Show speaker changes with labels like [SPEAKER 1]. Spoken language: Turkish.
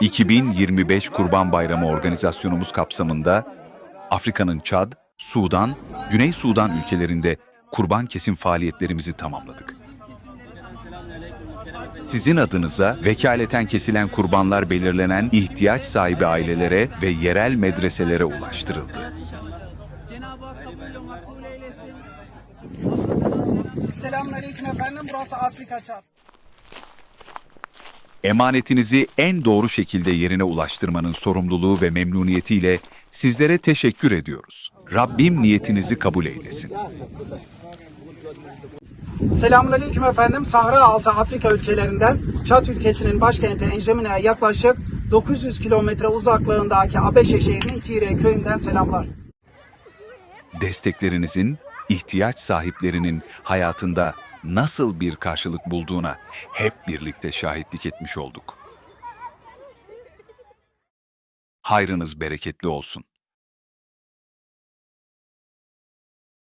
[SPEAKER 1] 2025 Kurban Bayramı organizasyonumuz kapsamında Afrika'nın Çad, Sudan, Güney Sudan ülkelerinde kurban kesim faaliyetlerimizi tamamladık. Sizin adınıza vekaleten kesilen kurbanlar belirlenen ihtiyaç sahibi ailelere ve yerel medreselere ulaştırıldı.
[SPEAKER 2] Selamünaleyküm efendim. Burası Afrika Çat.
[SPEAKER 1] Emanetinizi en doğru şekilde yerine ulaştırmanın sorumluluğu ve memnuniyetiyle sizlere teşekkür ediyoruz. Rabbim niyetinizi kabul eylesin.
[SPEAKER 2] Selamünaleyküm efendim. Sahra altı Afrika ülkelerinden Çat ülkesinin başkenti Enjemine'ye yaklaşık 900 kilometre uzaklığındaki Abeşe şehrinin Tire köyünden selamlar.
[SPEAKER 1] Desteklerinizin ihtiyaç sahiplerinin hayatında nasıl bir karşılık bulduğuna hep birlikte şahitlik etmiş olduk. Hayrınız bereketli olsun.